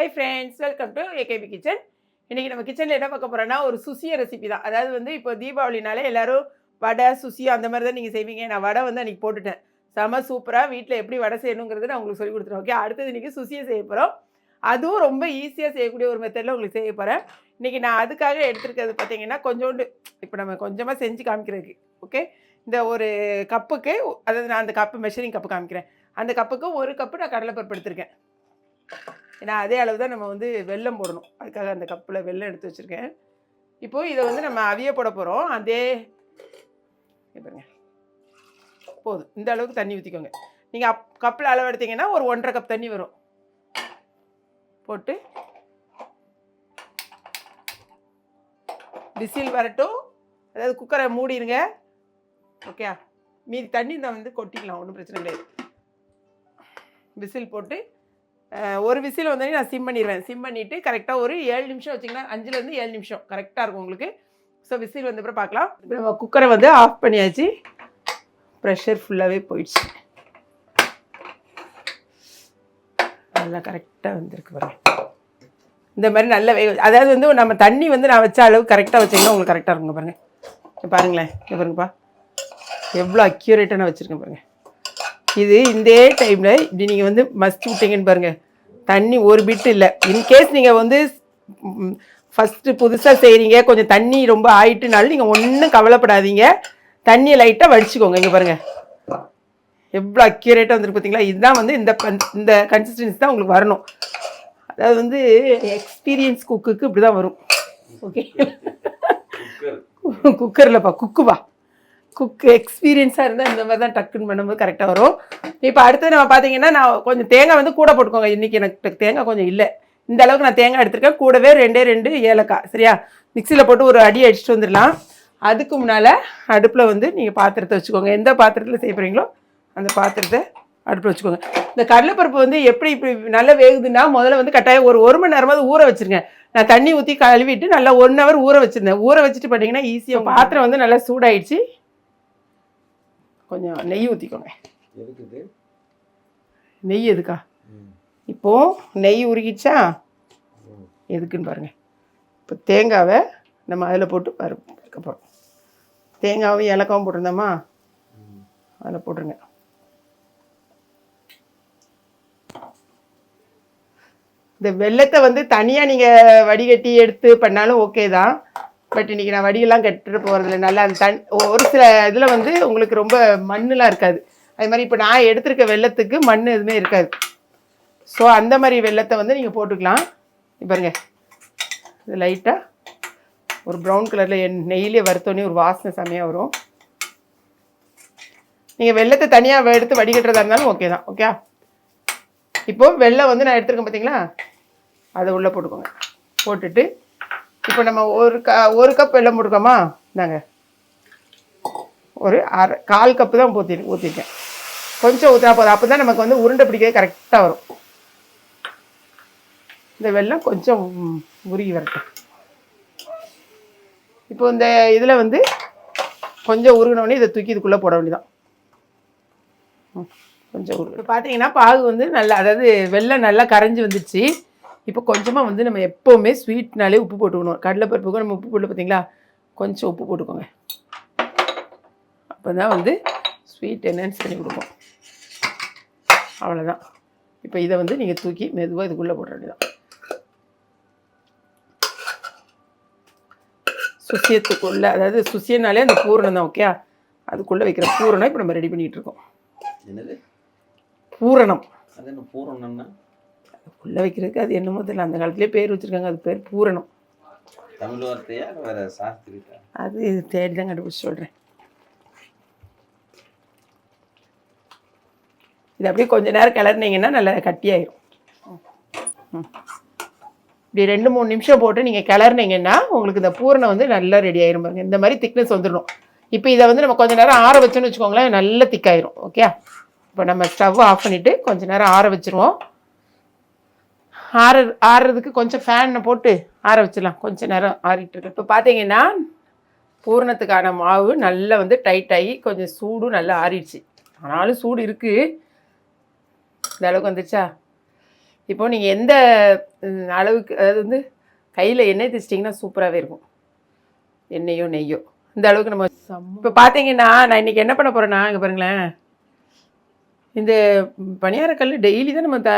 Hi friends welcome to AKP kitchen இன்றைக்கி நம்ம கிச்சனில் என்ன பார்க்க போகிறோன்னா ஒரு சுசிய ரெசிபி தான். அதாவது வந்து இப்போ தீபாவளினாலே எல்லோரும் வடை சுசி அந்த மாதிரி தான் நீங்கள் செய்வீங்க. நான் வடை வந்து அன்றைக்கி போட்டுட்டேன். செம சூப்பராக வீட்டில் எப்படி வடை செய்யணுங்கிறது நான் உங்களுக்கு சொல்லி கொடுத்துருவேன் ஓகே அடுத்தது இன்றைக்கி சுசியை செய்ய போகிறோம் அதுவும் ரொம்ப ஈஸியாக செய்யக்கூடிய ஒரு மெத்தடில் உங்களுக்கு செய்ய போகிறேன் இன்றைக்கி நான் அதுக்காக எடுத்துருக்கிறது பார்த்தீங்கன்னா கொஞ்சோண்டு இப்போ நம்ம கொஞ்சமாக செஞ்சு காமிக்கிறதுக்கு ஓகே இந்த ஒரு கப்புக்கு அதாவது நான் அந்த கப்பு மெஷரிங் கப்பு காமிக்கிறேன். அந்த கப்புக்கு ஒரு கப்பு நான் கடலைப்பருப்பு எடுத்திருக்கேன். ஏன்னா அதே அளவு தான் நம்ம வந்து வெல்லம் போடணும். அதுக்காக அந்த கப்பில் வெல்லம் எடுத்து வச்சுருக்கேன். இப்போது இதை வந்து நம்ம அவிய போட போகிறோம் அதே இங்க பாருங்க. போதும். இந்த அளவுக்கு தண்ணி ஊற்றிக்கோங்க நீங்கள் அப் கப்பில் அளவு எடுத்தீங்கன்னா ஒரு ஒன்றரை கப் தண்ணி வரும். போட்டு விசில் வரட்டும். அதாவது குக்கரை மூடிடுங்க ஓகே மீதி தண்ணி நான் வந்து கொட்டிக்கலாம். ஒன்றும் பிரச்சனை கிடையாது. விசில் போட்டு ஒரு விசில் வந்தோடனே நான் சிம் பண்ணிடுவேன். சிம் பண்ணிவிட்டு கரெக்டாக ஒரு ஏழு நிமிஷம் வச்சிங்கன்னா அஞ்சுலேருந்து ஏழு நிமிஷம். கரெக்டாக இருக்கும் உங்களுக்கு. ஸோ விசில் வந்த அப்புறம் பார்க்கலாம். இப்போ நம்ம குக்கரை வந்து ஆஃப் பண்ணியாச்சு. ப்ரெஷர் ஃபுல்லாகவே போயிடுச்சு. நல்லா கரெக்டாக வந்திருக்கு பாருங்க. இந்த மாதிரி நல்ல வேக அதாவது வந்து நம்ம தண்ணி வந்து நான் வச்ச அளவு கரெக்டாக வச்சிங்கன்னா உங்களுக்கு கரெக்டாக இருக்குங்க பாருங்கள் பாருங்களேன். பாருங்கப்பா. எவ்வளோ அக்யூரேட்டாக நான் வச்சுருக்கேன் பாருங்கள் இது இந்த டைமில் இப்படி நீங்கள் வந்து மஸ்ட் விட்டீங்கன்னு பாருங்கள் தண்ணி ஒரு பிட்டு இல்லை. இன்கேஸ் நீங்கள் வந்து ஃபஸ்ட்டு புதுசாக செய்கிறீங்க கொஞ்சம் தண்ணி ரொம்ப ஆயிட்டுனாலும் நீங்கள் ஒன்றும் கவலைப்படாதீங்க. தண்ணியை லைட்டாக வடிச்சுக்கோங்க இங்கே பாருங்கள் எவ்வளோ அக்யூரேட்டாக வந்துருக்கு பார்த்தீங்களா இதுதான் வந்து இந்த பன்- இந்த கன்சிஸ்டன்சி தான் உங்களுக்கு வரணும். அதாவது வந்து எக்ஸ்பீரியன்ஸ் குக்குக்கு இப்படி தான் வரும். ஓகே குக்கர்லப்பா குக்குவா குக்கு எக்ஸ்பீரியன்ஸாக இருந்தால் இந்த மாதிரி தான் டக்குன்னு பண்ணும்போது கரெக்டாக வரும். இப்போ அடுத்து நம்ம பார்த்தீங்கன்னா நான் கொஞ்சம் தேங்காய் வந்து கூட போட்டுக்கோங்க. இன்றைக்கி எனக்கு தேங்காய் கொஞ்சம் இல்லை. இந்த அளவுக்கு நான் தேங்காய் எடுத்திருக்கேன். கூடவே ரெண்டே ரெண்டு ஏலக்காய் சரியா? மிக்சியில் போட்டு ஒரு அடி அடிச்சுட்டு வந்துடலாம். அதுக்கு முன்னால் அடுப்பில் வந்து நீங்கள் பாத்திரத்தை வச்சுக்கோங்க. எந்த பாத்திரத்தில் செய்ய போகிறீங்களோ அந்த பாத்திரத்தை அடுப்பில் வச்சுக்கோங்க. இந்த கடலைப்பருப்பு வந்து எப்படி இப்படி நல்லா வேகுதுன்னா முதல்ல வந்து கட்டாயம் ஒரு ஒரு மணி நேரமாவது ஊற வச்சிருங்க. நான் தண்ணி ஊற்றி கழுவிட்டு நல்லா ஒன் ஹவர் ஊற வச்சிருந்தேன். ஊற வச்சுட்டு பார்த்தீங்கன்னா ஈஸியாக பாத்திரம் வந்து நல்லா சூடாயிடுச்சு. கொஞ்சம் நெய் ஊற்றிக்கோங்க நெய் எதுக்கா? இப்போ நெய் உருகிச்சா எதுக்குன்னு பாருங்க. இப்போ தேங்காவை நம்ம அதில் போட்டு பரு பருக்க போகிறோம் தேங்காவும் ஏலக்காவும் போட்டிருந்தோமா? அதில் போட்டுருங்க. இந்த வெள்ளத்தை வந்து தனியாக நீங்கள் வடிகட்டி எடுத்து பண்ணாலும் ஓகே தான். பட் இன்னைக்கு நான் வடியெல்லாம் கட்டிட்டு போகிறதுல நல்லா அந்த தண் ஒரு சில இதில் வந்து உங்களுக்கு ரொம்ப மண்ணுலாம் இருக்காது. அது மாதிரி இப்போ நான் எடுத்திருக்க வெள்ளத்துக்கு மண் எதுவுமே இருக்காது. ஸோ அந்த மாதிரி வெள்ளத்தை வந்து நீங்கள் போட்டுக்கலாம். பாருங்க. இது லைட்டாக ஒரு ப்ரௌன் கலரில் எண் நெய்யிலே வறுத்தோன்னே ஒரு வாசனை செம்மையாக வரும். நீங்கள் வெள்ளத்தை தனியாக எடுத்து வடிகட்டுறதா இருந்தாலும் ஓகே தான். ஓகே இப்போது வெள்ளம் வந்து நான் எடுத்துருக்கேன் பார்த்தீங்களா அதை உள்ளே போட்டுக்கோங்க. போட்டுட்டு இப்போ நம்ம ஒரு க ஒரு கப் வெள்ளம் போட்டுக்கோமா இந்தாங்க. ஒரு அரை கால் கப்பு தான் ஊற்றி ஊற்றிருக்கேன் கொஞ்சம் ஊற்றினா போதும். அப்போ தான் நமக்கு வந்து உருண்டை பிடிக்கிறது கரெக்டாக வரும். இந்த வெல்லம் கொஞ்சம் உருகி வரட்டும். இப்போ இந்த இதில் வந்து கொஞ்சம் உருகினோடனே இதை தூக்கி இதுக்குள்ளே போட வேண்டியதான் ம், கொஞ்சம் உருகு. இப்போ பார்த்தீங்கன்னா பாகு வந்து நல்லா அதாவது வெள்ளம் நல்லா கரைஞ்சி வந்துச்சு இப்போ கொஞ்சமாக வந்து நம்ம எப்போவுமே ஸ்வீட்னாலே உப்பு போட்டுக்கணும். கடலைப்பருப்புக்கும் நம்ம உப்பு போட்டு பார்த்தீங்களா கொஞ்சம் உப்பு போட்டுக்கோங்க. அப்போ தான் வந்து ஸ்வீட் என்ஹான்ஸ் பண்ணி கொடுக்கும். அவ்வளோதான் இப்போ இதை வந்து நீங்கள் தூக்கி மெதுவாக இதுக்குள்ளே போட வேண்டியதான் சுசியத்துக்குள்ளே அதாவது சுசியனாலே அந்த பூரணம் தான் ஓகே அதுக்குள்ளே வைக்கிற பூரணம் இப்போ நம்ம ரெடி பண்ணிகிட்டு இருக்கோம். என்னது? பூரணம். பூரணம்னா? உள்ளே வைக்கிறதுக்கு அது என்னமோ தெரியல. அந்த காலத்துலேயே பேர் வச்சுருக்காங்க. அது பேர் பூரணம். தமிழ் வார்த்தையா? வேற சாஸ்திரிக்கா? அது தேடி தான் கண்டுபிடிச்சி சொல்கிறேன் இது அப்படியே கொஞ்ச நேரம் கிளறினீங்கன்னா நல்லா கட்டியாயிரும். இப்படி ரெண்டு மூணு நிமிஷம் போட்டு நீங்கள் கிளறினீங்கன்னா உங்களுக்கு இந்த பூரணம் வந்து நல்லா ரெடி ஆயிரும் பாருங்க. இந்த மாதிரி திக்னஸ் வந்துடணும். இப்போ இதை வந்து நம்ம கொஞ்ச நேரம் ஆற வச்சோன்னு வச்சுக்கோங்களேன் நல்ல திக்காயிரும் ஓகே இப்போ நம்ம ஸ்டவ் ஆஃப் பண்ணிவிட்டு கொஞ்ச நேரம் ஆற வச்சுருவோம். ஆற ஆறுறதுக்கு கொஞ்சம் ஃபேனை போட்டு ஆற வச்சிடலாம். கொஞ்ச நேரம் ஆறிட்டு இருக்கு. இப்போ பார்த்தீங்கன்னா பூரணத்துக்கான மாவு நல்லா வந்து டைட் ஆகி கொஞ்சம் சூடும் நல்லா ஆறிடுச்சு. ஆனாலும் சூடு இருக்குது இந்த அளவுக்கு வந்துச்சா இப்போ நீங்கள் எந்த அளவுக்கு அதாவது வந்து கையில் எண்ணெய் தேச்சிட்டிங்கன்னா சூப்பராகவே இருக்கும். எண்ணெயோ நெய்யோ. இந்த அளவுக்கு நம்ம இப்போ பார்த்தீங்கன்னா நான் இன்றைக்கி என்ன பண்ண போகிறேன்னா இங்கே பாருங்களேன். இந்த பணியாரக்கல் டெய்லி தான் நம்ம த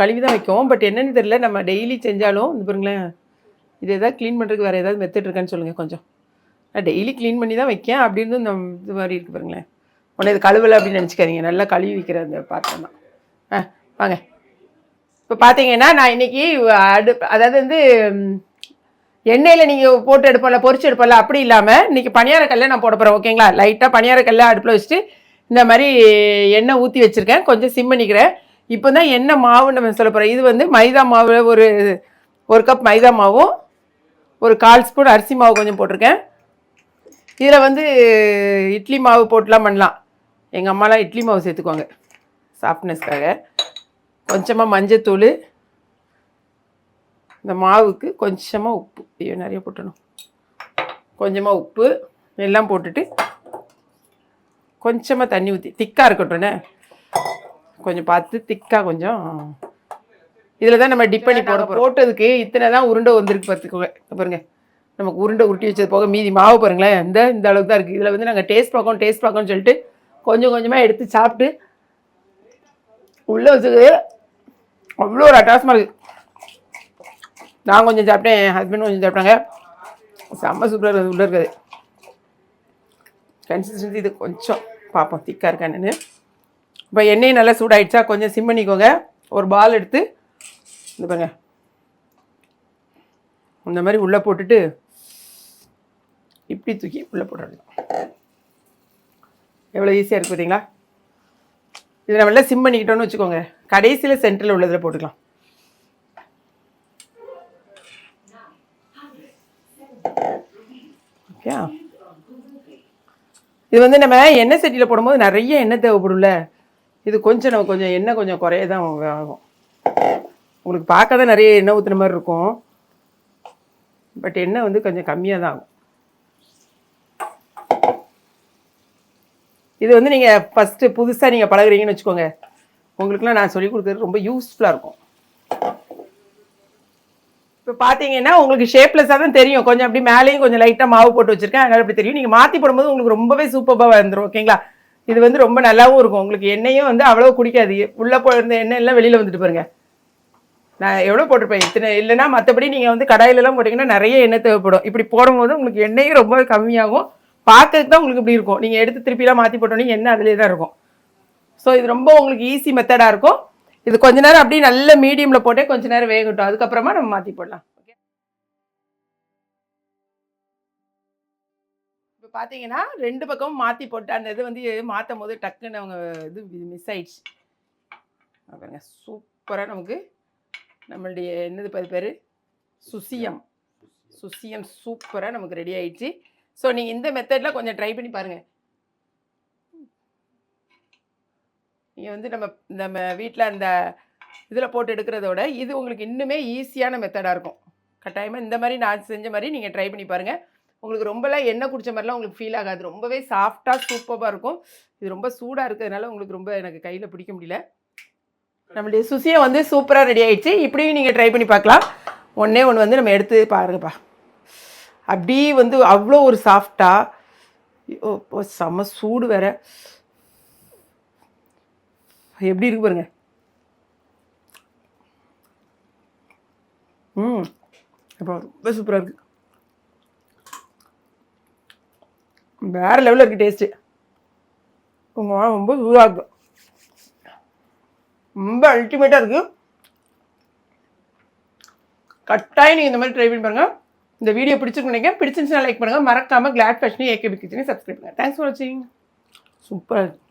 கழுவி தான் வைக்கும். பட் என்னென்னு தெரியல. நம்ம டெய்லி செஞ்சாலும் இந்த பாருங்களேன் இது எதாவது க்ளீன் பண்ணுறதுக்கு வேறு ஏதாவது மெத்தட் இருக்கான்னு சொல்லுங்கள் கொஞ்சம். நான் டெய்லி க்ளீன் பண்ணி தான் வைக்கேன். அப்படின்னு இந்த இது மாதிரி இருக்குது பாருங்களேன். உடனே இது கழுவலை அப்படின்னு நினச்சிக்காதீங்க. நல்லா கழுவி வைக்கிற அந்த பாத்திரம் தான். ஆ வாங்க. இப்போ பார்த்தீங்கன்னா நான் இன்னைக்கு அடு அதாவது வந்து எண்ணெயில் நீங்கள் போட்டு எடுப்போம்ல பொறிச்சு எடுப்போம்ல அப்படி இல்லாமல் இன்றைக்கி பணியாரக்கல்ல நான் போட போகிறேன் ஓகேங்களா? லைட்டாக பணியாரக்கல்ல அடுப்பில் வச்சுட்டு இந்த மாதிரி எண்ணெய் ஊற்றி வச்சுருக்கேன். கொஞ்சம் சிம் பண்ணிக்கிறேன். இப்போ தான் எண்ணெய் மாவு நம்ம சொல்ல போகிறோம் இது வந்து மைதா மாவு ஒரு ஒரு கப் மைதா மாவும் ஒரு கால் ஸ்பூன் அரிசி மாவு கொஞ்சம் போட்டிருக்கேன். இதில் வந்து இட்லி மாவு போட்டுலாம் பண்ணலாம். எங்கள் அம்மாலாம் இட்லி மாவு சேர்த்துக்குவாங்க. சாஃப்ட்னஸ்க்காக. கொஞ்சமாக மஞ்சத்தூள் இந்த மாவுக்கு கொஞ்சமாக உப்பு. ஐயோ நிறைய போட்டணும். கொஞ்சமாக உப்பு எல்லாம் போட்டுட்டு கொஞ்சமாக தண்ணி ஊற்றி திக்காக இருக்கட்டும்ண்ணே கொஞ்சம் பார்த்து திக்காக கொஞ்சம். இதில் தான் நம்ம டிப் பண்ணி போட போட்டதுக்கு இத்தனை தான் உருண்டை வந்திருக்கு பார்த்துக்கோங்க பாருங்க. நமக்கு உருண்டை உருட்டி வச்சது போக மீதி மாவு பாருங்களேன். இந்த இந்த அளவுக்கு தான் இருக்குது இதில் வந்து நாங்கள் டேஸ்ட் பார்க்கோம் டேஸ்ட் பார்க்கோம்னு சொல்லிட்டு கொஞ்சம் கொஞ்சமாக எடுத்து சாப்பிட்டு உள்ளே வச்சுக்கு அவ்வளோ ஒரு அட்டாசமாக இருக்குது நான் கொஞ்சம் சாப்பிட்டேன் என் ஹஸ்பண்ட் கொஞ்சம் சாப்பிட்டாங்க. செம்ம சூப்பராக இருக்குது உள்ளே இருக்குது. கன்சிஸ்டன்சி இது கொஞ்சம். பார்ப்போம் திக்காக இருக்கான்னு இப்போ எண்ணெய் நல்லா சூடாயிடுச்சா கொஞ்சம் சிம் பண்ணிக்கோங்க. ஒரு பால் எடுத்து இந்த பாருங்க. இந்த மாதிரி உள்ளே போட்டுட்டு இப்படி தூக்கி உள்ளே போட்டுடலாம் எவ்வளோ ஈஸியாக இருக்குது பார்த்தீங்களா இதை நம்ம எல்லாம் சிம் பண்ணிக்கிட்டோம்னு வச்சுக்கோங்க. கடைசியில் சென்டரில் உள்ளதில் போட்டுக்கலாம். ஓகே இது வந்து நம்ம எண்ணெய் சட்டியில் போடும்போது நிறைய எண்ணெய் தேவைப்படும்ல. இது கொஞ்சம் நம்ம கொஞ்சம் எண்ணெய் கொஞ்சம் குறைய தான் ஆகும். உங்களுக்கு பார்க்க தான் நிறைய எண்ணெய் ஊற்றுன மாதிரி இருக்கும். பட் எண்ணெய் வந்து கொஞ்சம் கம்மியாக தான் ஆகும். இது வந்து நீங்கள் ஃபஸ்ட்டு புதுசாக நீங்கள் பழகுறீங்கன்னு வச்சுக்கோங்க. உங்களுக்குலாம் நான் சொல்லிக் கொடுக்குறது ரொம்ப யூஸ்ஃபுல்லாக இருக்கும். இப்போ பார்த்தீங்கன்னா உங்களுக்கு ஷேப்லெஸ்ஸாக தான் தெரியும். கொஞ்சம் அப்படி மேலேயும் கொஞ்சம் லைட்டாக மாவு போட்டு வச்சிருக்கேன். அதனால் அப்படி தெரியும். நீங்கள் மாற்றி போடும்போது உங்களுக்கு ரொம்பவே சூப்பராக வந்துடும் ஓகேங்களா இது வந்து ரொம்ப நல்லாவும் இருக்கும். உங்களுக்கு எண்ணெயும் வந்து அவ்வளோ குடிக்காது. உள்ளே போயிருந்த எண்ணெய் எல்லாம் வெளியில் வந்துட்டு பாருங்க. நான் எவ்வளோ போட்டிருப்பேன்? இத்தனை இல்லைன்னா மற்றபடி நீங்கள் வந்து கடாயிலலாம் போட்டிங்கன்னா நிறைய எண்ணெய் தேவைப்படும். இப்படி போடும்போது உங்களுக்கு எண்ணெயும் ரொம்ப கம்மியாகும். பார்க்கறதுக்கு தான் உங்களுக்கு இப்படி இருக்கும். நீங்கள் எடுத்து திருப்பிலாம் மாற்றி போட்டோன்னே எண்ணெய் அதிலே தான் இருக்கும். ஸோ இது ரொம்ப உங்களுக்கு ஈஸி மெத்தடாக இருக்கும். இது கொஞ்ச நேரம் அப்படியே நல்ல மீடியமில் போட்டே கொஞ்ச நேரம் வேகட்டும். அதுக்கப்புறமா நம்ம மாற்றி போடலாம். ஓகே இப்போ பார்த்தீங்கன்னா ரெண்டு பக்கமும் மாற்றி போட்டு அந்த இது வந்து மாற்றும் போது டக்குன்னு அவங்க இது மிஸ் ஆயிடுச்சு. பாருங்க. சூப்பராக நமக்கு நம்மளுடைய என்னது பேர் பேர்? சுசியம். சுசியம். சூப்பராக நமக்கு ரெடி ஆயிடுச்சு. ஸோ நீங்கள் இந்த மெத்தடில் கொஞ்சம் ட்ரை பண்ணி பாருங்கள் நீங்கள் வந்து நம்ம நம்ம வீட்டில் அந்த இதில் போட்டு எடுக்கிறத விட இது உங்களுக்கு இன்னுமே ஈஸியான மெத்தடாக இருக்கும். கட்டாயமாக இந்த மாதிரி நான் செஞ்ச மாதிரி நீங்கள் ட்ரை பண்ணி பாருங்கள் உங்களுக்கு ரொம்பலாம் எண்ணெய் குடிச்ச மாதிரிலாம் உங்களுக்கு ஃபீல் ஆகாது. ரொம்பவே சாஃப்டாக சூப்பராக இருக்கும். இது ரொம்ப சூடாக இருக்கிறதுனால உங்களுக்கு ரொம்ப எனக்கு கையில் பிடிக்க முடியல. நம்மளுடைய சுசியை வந்து சூப்பராக ரெடி ஆகிடுச்சு இப்படியும் நீங்கள் ட்ரை பண்ணி பார்க்கலாம். ஒன்றே ஒன்று வந்து நம்ம எடுத்து பாருங்கப்பா. அப்படியே வந்து அவ்வளோ ஒரு சாஃப்டாக செம்ம சூடு வேறு. எப்படி இருக்கு பாருங்க. ம் இப்போ ரொம்ப சூப்பராக இருக்கு. வேறு லெவலில் இருக்குது டேஸ்ட்டு உங்கள் ரொம்ப சூடாக இருக்கும் ரொம்ப அல்டிமேட்டாக இருக்கு. கட்டாயம் நீங்கள் இந்த மாதிரி ட்ரை பண்ணி பாருங்க. இந்த வீடியோ பிடிச்சிருக்கு நினைக்கிறேன். பிடிச்சிருந்துச்சுன்னா லைக் பண்ணுங்கள் மறக்காமல் கிளாட் ஃபேஷனையும் ஏகேபி கிச்சனையும் சப்ஸ்கிரைப் பண்ணுங்கள் தேங்க்ஸ் ஃபார் வாட்சிங் சூப்பராக இருக்குது